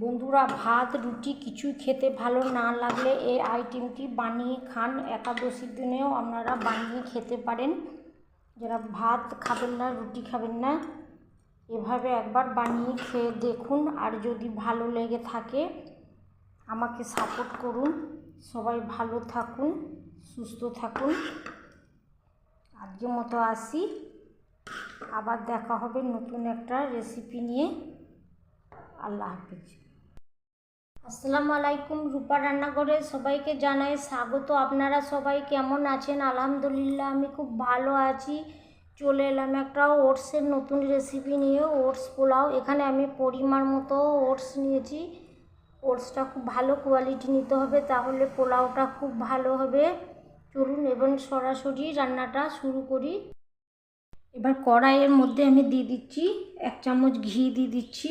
বন্ধুরা, ভাত, রুটি কিছুই খেতে ভালো না লাগলে এই আইটেমটি বানিয়ে খান। একাদশীর দিনেও আপনারা বানিয়ে খেতে পারেন। যারা ভাত খাবেন না, রুটি খাবেন না, এভাবে একবার বানিয়ে খেয়ে দেখুন। আর যদি ভালো লেগে থাকে, আমাকে সাপোর্ট করুন। সবাই ভালো থাকুন, সুস্থ থাকুন। আজকের মতো আসি। আবার দেখা হবে নতুন একটা রেসিপি নিয়ে। আল্লাহ হাফিজ। আসসালামু আলাইকুম, রূপা রান্নাঘরে সবাইকে জানাই স্বাগত। আপনারা সবাই কেমন আছেন? আলহামদুলিল্লাহ, আমি খুব ভালো আছি। চলে এলাম একটা ওটসের নতুন রেসিপি নিয়ে, ওটস পোলাও। এখানে আমি পরিমাণ মতো ওটস নিয়েছি। ওটসটা খুব ভালো কোয়ালিটি নিতে হবে, তাহলে পোলাওটা খুব ভালো হবে। চলুন এবং সরাসরি রান্নাটা শুরু করি। এবার কড়াইয়ের মধ্যে আমি দিয়ে দিচ্ছি, এক চামচ ঘি দিয়ে দিচ্ছি।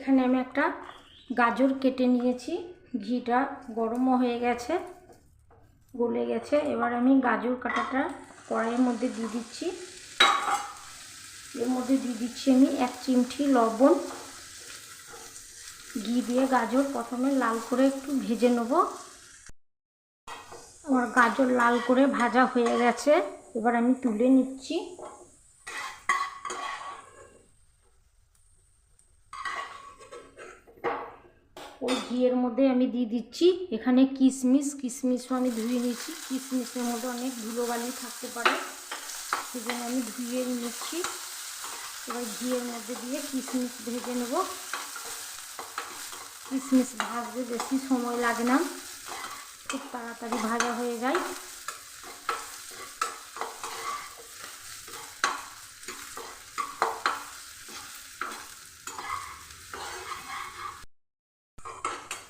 এখানে আমি একটা গাজর কেটে নিয়েছি। ঘিটা গরমও হয়ে গেছে, গলে গেছে। এবার আমি গাজর কাটাটা কড়াইয়ের মধ্যে দিয়ে দিচ্ছি। এর মধ্যে দিয়ে দিচ্ছি আমি এক চিমটি লবণ। ঘি দিয়ে গাজর প্রথমে লাল করে একটু ভেজে নেব। আমার গাজর লাল করে ভাজা হয়ে গেছে। এবার আমি তুলে নিচ্ছি। ওই ঘিয়ের মধ্যে আমি দিয়ে দিচ্ছি। এখানে কিশমিশ কিশমিশও আমি ধুয়ে নিচ্ছি কিশমিশের মধ্যে অনেক ধুলোবালি থাকতে পারে। সেজন্য আমি ধুয়ে নিচ্ছি। এবার ঘিয়ের মধ্যে দিয়ে কিশমিশ ভেজে নেব। কিশমিশ ভাজতে বেশি সময় লাগে না। খুব তাড়াতাড়ি ভাজা হয়ে যায়।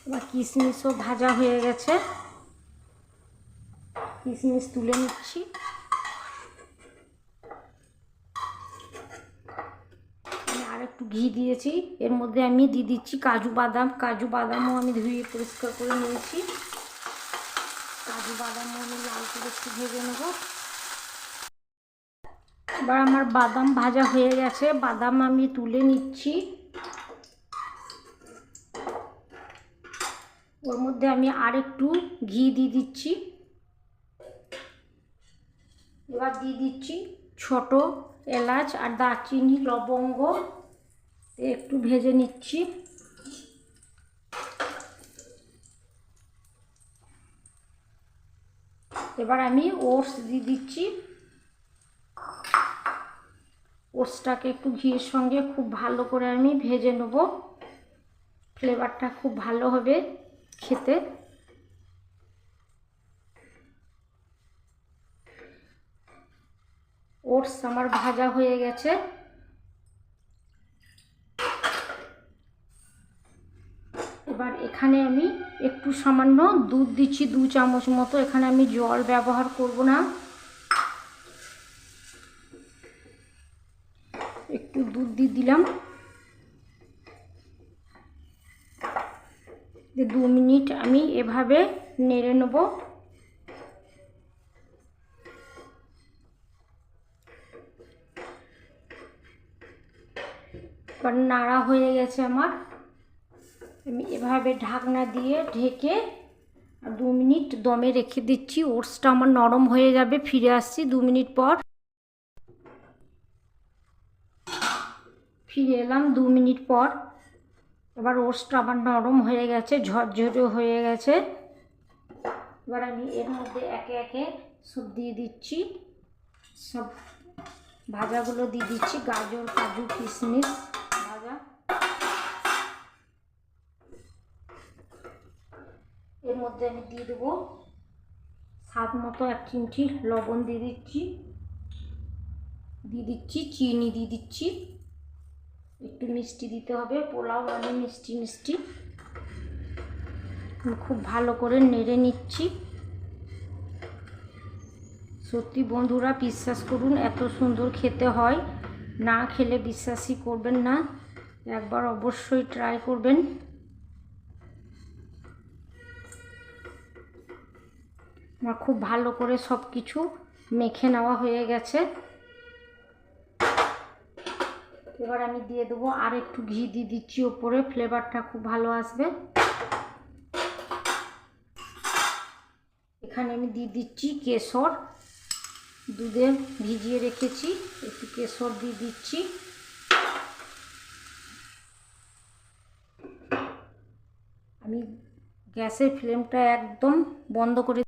এবার কিশমিশও ভাজা হয়ে গেছে। কিশমিশ তুলে নিচ্ছি। আর একটু ঘি দিয়েছি। এর মধ্যে আমি দিয়ে দিচ্ছি কাজু বাদাম। কাজু বাদামও আমি ধুয়ে পরিষ্কার করে নিয়েছি। কাজু বাদামও আমি লাল করে একটু ভেজে নেব। এবার আমার বাদাম ভাজা হয়ে গেছে। বাদাম আমি তুলে নিচ্ছি। ওর মধ্যে আমি আর একটু ঘি দিয়ে দিচ্ছি। এবার দিয়ে দিচ্ছি ছোট এলাচ আর দারচিনি, লবঙ্গ। একটু ভেজে নিচ্ছি। এবার আমি ওটস দিয়ে দিচ্ছি। ওটসটাকে একটু ঘিয়ের সঙ্গে খুব ভালো করে আমি ভেজে নেব। ফ্লেভারটা খুব ভালো হবে। খেতে? ওটস আমার ভাজা হয়ে গেছে। এবার এখানে আমি একটু সামান্য দুধ দিচ্ছি, দু চামচ মতো। এখানে আমি জল ব্যবহার করব না। একটু দুধ দিয়ে দিলাম। দু মিনিট আমি এভাবে নেড়ে নেব। এবার নাড়া হয়ে গেছে আমার। আমি এভাবে ঢাকনা দিয়ে ঢেকে দু মিনিট দমে রেখে দিচ্ছি। ওটসটা আমার নরম হয়ে যাবে, ফিরে আসছি দু মিনিট পর। ফিরে এলাম দু মিনিট পর। এবার ওটসটা আমার নরম হয়ে গেছে, ঝরঝরে হয়ে গেছে। এবার আমি এর মধ্যে একে একে সব দিয়ে দিচ্ছি। সব ভাজাগুলো দিয়ে দিচ্ছি, গাজর, কাজু, কিশমিশ ভাজা। এর মধ্যে আমি দিয়ে দেবো স্বাদ মতো এক চিমটি লবণ দিয়ে দিচ্ছি। দিয়ে দিচ্ছি, চিনি দিয়ে দিচ্ছি। একটু মিষ্টি দিতে হবে, পোলাও মানে মিষ্টি মিষ্টি। খুব ভালো করে নেড়ে নিচ্ছি। সত্যি বন্ধুরা, বিশ্বাস করুন, এত সুন্দর খেতে হয়। না খেলে বিশ্বাসই করবেন না, একবার অবশ্যই ট্রাই করবেন। আমার খুব ভালো করে সব কিছু মেখে নেওয়া হয়ে গেছে। এবার আমি দিয়ে দেবো আর একটু ঘি দিয়ে দিচ্ছি ওপরে ফ্লেভারটা খুব ভালো আসবে। এখানে আমি দিয়ে দিচ্ছি কেশর, দুধে ভিজিয়ে রেখেছি, একটু কেশর দিয়ে দিচ্ছি। আমি গ্যাসের ফ্লেমটা একদম বন্ধ করে